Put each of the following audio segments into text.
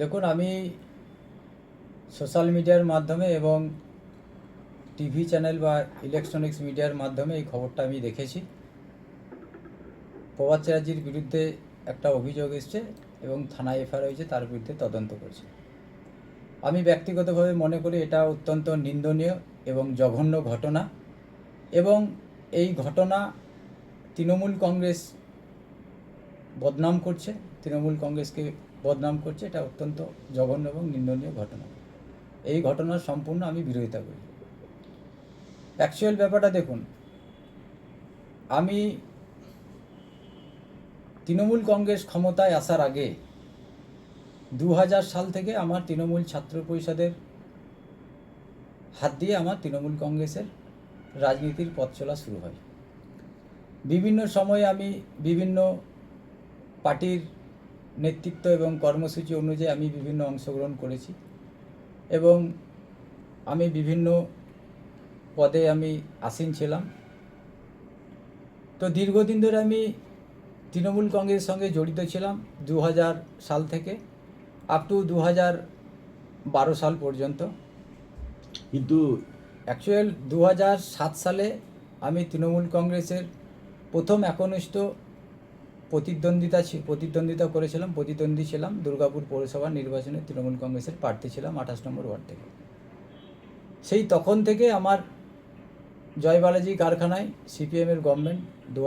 দেখুন, আমি সোশ্যাল মিডিয়ার মাধ্যমে এবং টিভি চ্যানেল বা ইলেকট্রনিক্স মিডিয়ার মাধ্যমে এই খবরটা আমি দেখেছি। প্রভাত চ্যাটার্জির বিরুদ্ধে একটা অভিযোগ এসছে এবং থানায় এফআইআর হয়েছে, তার বিরুদ্ধে তদন্ত করছে। আমি ব্যক্তিগতভাবে মনে করি এটা অত্যন্ত নিন্দনীয় এবং জঘন্য ঘটনা এবং এই ঘটনা তৃণমূল কংগ্রেস বদনাম করছে, তৃণমূল কংগ্রেসকে বদনাম করছে, এটা অত্যন্ত জঘন্য এবং নিন্দনীয় ঘটনা। এই ঘটনার সম্পূর্ণ আমি বিরোধিতা করি। অ্যাকচুয়াল ব্যাপারটা দেখুন, আমি তৃণমূল কংগ্রেস ক্ষমতায় আসার আগে দু হাজার সাল থেকে আমার তৃণমূল ছাত্র পরিষদের হাত দিয়ে আমার তৃণমূল কংগ্রেসের রাজনীতির পথ চলা শুরু হয়। বিভিন্ন সময়ে আমি বিভিন্ন পার্টির নেতৃত্ব এবং কর্মসূচি অনুযায়ী আমি বিভিন্ন অংশগ্রহণ করেছি এবং আমি বিভিন্ন পদে আমি আসীন ছিলাম। তো দীর্ঘদিন ধরে আমি তৃণমূল কংগ্রেসের সঙ্গে জড়িত ছিলাম দু হাজার সাল থেকে আপ টু দু হাজার বারো সাল পর্যন্ত। কিন্তু অ্যাকচুয়াল দু সাত সালে আমি তৃণমূল কংগ্রেসের প্রথম একনিষ্ঠ প্রতিদ্বন্দ্বিতা প্রতিদ্বন্দ্বিতা করেছিলাম, প্রতিদ্বন্দ্বী ছিলাম দুর্গাপুর পৌরসভা নির্বাচনে তৃণমূল কংগ্রেসের প্রার্থী ছিলাম আঠাশ নম্বর ওয়ার্ড থেকে। সেই তখন থেকে আমার জয়বালাজি কারখানায় সিপিএমের গভর্নমেন্ট দু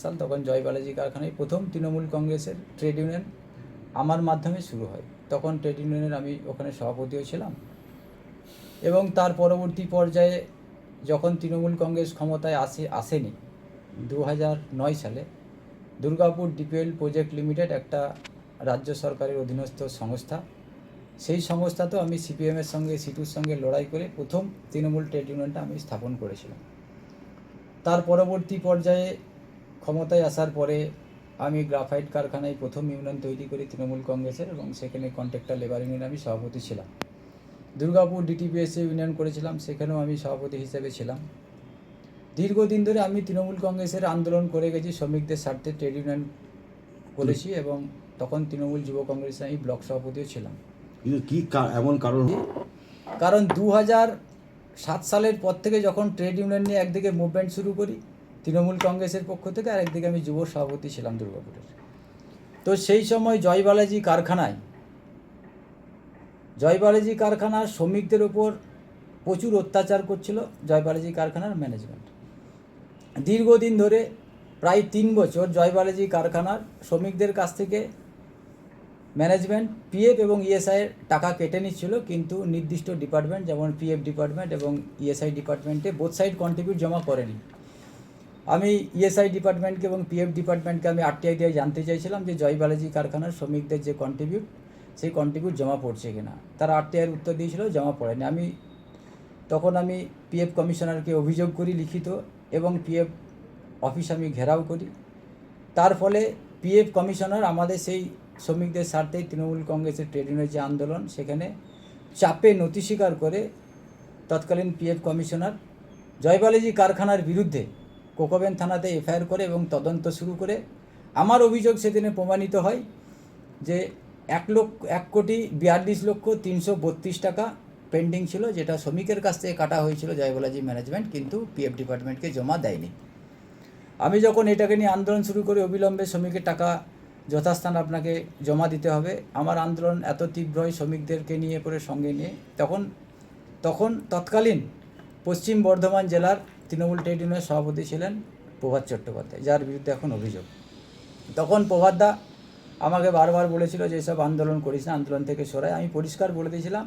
সাল তখন জয়বালাজি কারখানায় প্রথম তৃণমূল কংগ্রেসের ট্রেড ইউনিয়ন আমার মাধ্যমে শুরু হয়। তখন ট্রেড ইউনিয়নের আমি ওখানে সভাপতিও ছিলাম এবং তার পরবর্তী পর্যায়ে যখন তৃণমূল কংগ্রেস ক্ষমতায় আসে, আসেনি, দু নয় সালে দুর্গাপুর ডিপিএল প্রজেক্ট লিমিটেড একটা রাজ্য সরকারের অধীনস্থ সংস্থা। সেই সংস্থা তো আমি সিপিএমের সঙ্গে, সিটুর সঙ্গে লড়াই করে প্রথম তৃণমূল ট্রেড ইউনিয়নটা আমি স্থাপন করেছিলাম। তার পরবর্তী পর্যায়ে ক্ষমতায় আসার পরে আমি গ্রাফাইট কারখানায় প্রথম ইউনিয়ন তৈরি করি তৃণমূল কংগ্রেসের এবং সেখানে কন্ট্রাক্টর লেবার ইউনিয়ন আমি সভাপতি ছিলাম। দুর্গাপুর ডিটিপিএসে ইউনিয়ন করেছিলাম, সেখানেও আমি সভাপতি হিসেবে ছিলাম। দীর্ঘদিন ধরে আমি তৃণমূল কংগ্রেসের আন্দোলন করে গেছি শ্রমিকদের স্বার্থে ট্রেড ইউনিয়ন করেছি এবং তখন তৃণমূল যুব কংগ্রেসে আমি ব্লক সভাপতিও ছিলাম। কিন্তু কি এমন কারণ? কারণ দু হাজার সাত সালের পর থেকে যখন ট্রেড ইউনিয়ন নিয়ে একদিকে মুভমেন্ট শুরু করি তৃণমূল কংগ্রেসের পক্ষ থেকে আর একদিকে আমি যুব সভাপতি ছিলাম দুর্গাপুরের। তো সেই সময় জয়বালাজি কারখানায় জয়বালাজি কারখানার শ্রমিকদের ওপর প্রচুর অত্যাচার করছিল জয়বালাজি কারখানার ম্যানেজমেন্ট দীর্ঘদিন ধরে প্রায় তিন বছর জয়বালাজি কারখানার শ্রমিকদের কাছ থেকে ম্যানেজমেন্ট, পিএফ এবং ইএসআই এর টাকা কেটে নিচ্ছিল। কিন্তু নির্দিষ্ট ডিপার্টমেন্ট যেমন পিএফ ডিপার্টমেন্ট এবং ইএসআই ডিপার্টমেন্টে বোথ সাইড কন্ট্রিবিউট জমা করেনি। আমি ইএসআই ডিপার্টমেন্টকে এবং পিএফ ডিপার্টমেন্টকে আমি আরটিআই দিয়ে জানতে চাইছিলাম যে জয় বালাজি কারখানার শ্রমিকদের যে কন্ট্রিবিউট সেই কন্ট্রিবিউট জমা পড়ছে কিনা। তারা আরটিআইয়ের উত্তর দিয়েছিল, জমা পড়েনি। আমি, তখন আমি পিএফ কমিশনারকে অভিযোগ করি লিখিত এবং পিএফ অফিস আমি ঘেরাও করি। তার ফলে পিএফ কমিশনার আমাদের সেই শ্রমিকদের স্বার্থেই তৃণমূল কংগ্রেসের ট্রেড ইউনিয়নের যে আন্দোলন, সেখানে চাপে নথি স্বীকার করে তৎকালীন পিএফ কমিশনার জয়বালাজি কারখানার বিরুদ্ধে কোকোবেন থানাতে এফআইআর করে এবং তদন্ত শুরু করে। আমার অভিযোগ সেদিনে প্রমাণিত হয় যে এক লক্ষ, এক কোটি বিয়াল্লিশ লক্ষ তিনশো বত্রিশ টাকা পেন্ডিং ছিল, যেটা শ্রমিকের কাছ থেকে কাটা হয়েছিল জয়বালাজি ম্যানেজমেন্ট কিন্তু পিএফ ডিপার্টমেন্টকে জমা দেয়নি। আমি যখন এটাকে নিয়ে আন্দোলন শুরু করি, অবিলম্বে শ্রমিকের টাকা যথাস্থান আপনাকে জমা দিতে হবে। আমার আন্দোলন এত তীব্র হয় শ্রমিকদেরকে নিয়ে পরে সঙ্গে নিয়ে, তখন তখন তৎকালীন পশ্চিম বর্ধমান জেলার তৃণমূল ট্রেড ইউনিয়নের সভাপতি ছিলেন প্রভাত চট্টোপাধ্যায়, যার বিরুদ্ধে এখন অভিযোগ। তখন প্রভাতদা আমাকে বারবার বলেছিল যে, এসব আন্দোলন করিস না, আন্দোলন থেকে সরাই আমি পরিষ্কার বলে দিয়েছিলাম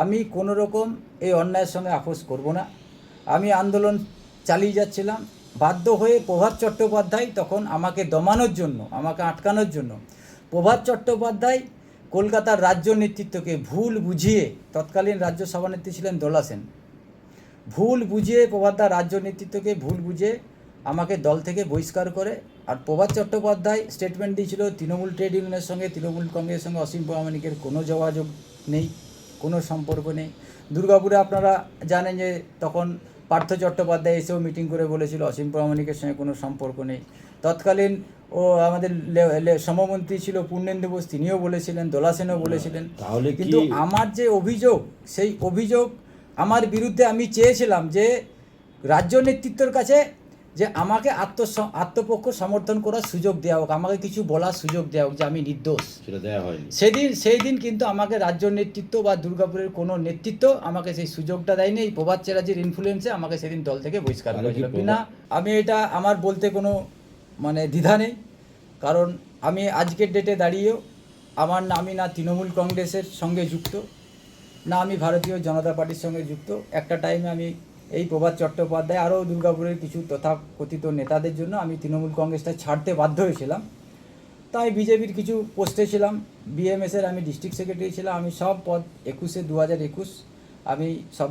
আমি কোনো রকম এই অন্যায়ের সঙ্গে আপোষ করব না। আমি আন্দোলন চালিয়ে যাচ্ছিলাম। বাধ্য হয়ে প্রভাত চট্টোপাধ্যায় তখন আমাকে দমানোর জন্য, আমাকে আটকানোর জন্য প্রভাত চট্টোপাধ্যায় কলকাতার রাজ্য নেতৃত্বকে ভুল বুঝিয়ে তৎকালীন রাজ্য সভানেত্রী ছিলেন দোলা সেন। ভুল বুঝিয়ে প্রভাতদা রাজ্য নেতৃত্বকে ভুল বুঝিয়ে আমাকে দল থেকে বহিষ্কার করে আর প্রভাত চট্টোপাধ্যায় স্টেটমেন্ট দিয়েছিল, তৃণমূল ট্রেড ইউনিয়নের সঙ্গে, তৃণমূল কংগ্রেসের সঙ্গে অসীম প্রামাণিকের কোনো যোগাযোগ নেই। কোনো সম্পর্ক নেই। দুর্গাপুরে আপনারা জানেন যে তখন পার্থ চট্টোপাধ্যায় এসেও মিটিং করে বলেছিল অসীম প্রামাণিকের সঙ্গে কোনো সম্পর্ক নেই। তৎকালীন ও আমাদের সমমন্ত্রী ছিল পূর্ণেন্দু বোস তিনিও বলেছিলেন দোলা সেনও বলেছিলেন। তাহলে কিন্তু আমার যে অভিযোগ সেই অভিযোগ আমার বিরুদ্ধে আমি চেয়েছিলাম যে রাজ্য নেতৃত্বর কাছে যে আমাকে আত্ম আত্মপক্ষ সমর্থন করার সুযোগ দেওয়া হোক আমাকে কিছু বলার সুযোগ দেওয়া হোক যে আমি নির্দোষ। সেদিন সেই দিন কিন্তু আমাকে রাজ্য নেতৃত্ব বা দুর্গাপুরের কোনো নেতৃত্ব আমাকে সেই সুযোগটা দেয়নি। এই প্রভাত চ্যাটার্জির ইনফ্লুয়েন্সে আমাকে সেদিন দল থেকে বহিষ্কার করেছিল। বিনা আমি এটা আমার বলতে কোনো মানে দ্বিধা নেই। কারণ আমি আজকের ডেটে দাঁড়িয়েও আমার না আমি না তৃণমূল কংগ্রেসের সঙ্গে যুক্ত না আমি ভারতীয় জনতা পার্টির সঙ্গে যুক্ত। একটা টাইমে আমি এই প্রভাত চট্টোপাধ্যায় আরও দুর্গাপুরের কিছু তথাকথিত নেতাদের জন্য আমি তৃণমূল কংগ্রেসটা ছাড়তে বাধ্য হয়েছিলাম। তাই বিজেপির কিছু পোস্টে ছিলাম বিএমএসের আমি ডিস্ট্রিক্ট সেক্রেটারি ছিলাম, আমি সব পদ একুশে দু হাজার একুশ, আমি সব